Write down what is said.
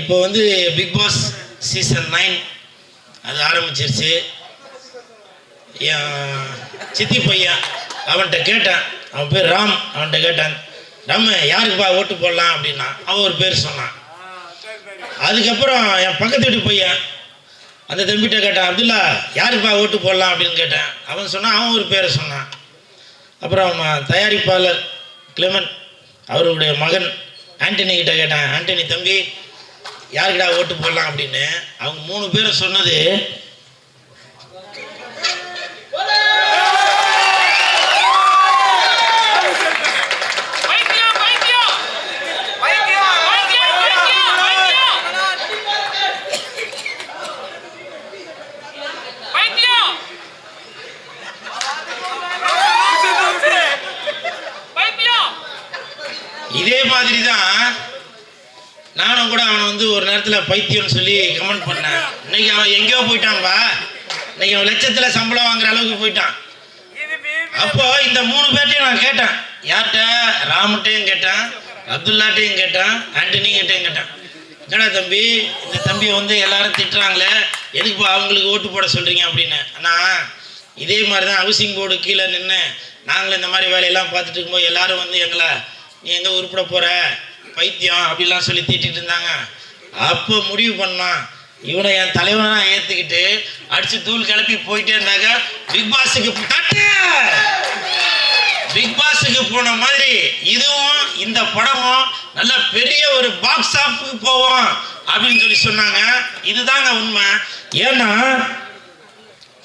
இப்போ வந்து big Boss season nine அது ஆரம்பிச்சிருச்சு. என் சித்தி பையன் அவன்கிட்ட கேட்டேன். அவன் பேர் ராம் அவன்கிட்ட கேட்டான். ராம யாருக்குப்பா ஓட்டு போடலாம் அப்படின்னா அவன் ஒரு பேர் சொன்னான். அதுக்கப்புறம் என் பக்கத்து வீட்டு பையன் அந்த தம்பிகிட்ட கேட்டான் அப்துல்லா யாருக்குப்பா ஓட்டு போடலாம் அப்படின்னு கேட்டேன். அவன் சொன்னான் அவன் ஒரு பேரை சொன்னான். அப்புறம் அவன் தயாரிப்பாளர் கிளமன் அவருடைய மகன் ஆண்டனி கிட்ட கேட்டேன் ஆண்டனி தம்பி யாருக்கிட்ட ஓட்டு போடலாம் அப்படின்னு? அவங்க மூணு பேரும் சொன்னது இதே மாதிரி தான் நானும் கூட அவனை வந்து ஒரு நேரத்தில் பைத்தியம்னு சொல்லி கமெண்ட் பண்ணேன். இன்னைக்கு அவன் எங்கேயோ போயிட்டான்பா இன்னைக்கு அவன் லட்சத்தில் சம்பளம் வாங்குற அளவுக்கு போயிட்டான். அப்போ இந்த மூணு பேர்ட்டையும் நான் கேட்டேன். யார்கிட்ட? ராமுட்டையும் கேட்டேன் அப்துல்லாட்டையும் கேட்டேன் ஆண்டனிங்கிட்டையும் கேட்டேன். என்னடா தம்பி இந்த தம்பியை வந்து எல்லாரும் திட்டுறாங்களே எதுக்குப்பா அவங்களுக்கு ஓட்டு போட சொல்கிறீங்க அப்படின்னு. ஆனால் இதே மாதிரி தான் ஹவுசிங் போர்டு கீழே நின்று நாங்களும் இந்த மாதிரி வேலையெல்லாம் பார்த்துட்டு இருக்கும்போது எல்லாரும் வந்து எங்களை நீ எங்கே உருப்பிட போகிற பைத்தியம் அப்படிலாம் சொல்லி தீட்டிகிட்டு இருந்தாங்க. அப்போ முடிவு பண்ணான் இவனை என் தலைவனா ஏற்றுக்கிட்டு அடித்து தூள் கிளப்பி போயிட்டே இருந்தாங்க. பிக் பாஸுக்கு தட்டு! பிக் பாஸுக்கு போன மாதிரி இதுவும் இந்த படமும் நல்ல பெரிய ஒரு பாக்ஸ் ஆஃபுக்கு போவோம் அப்படின்னு சொல்லி சொன்னாங்க. இதுதாங்க உண்மை. ஏன்னா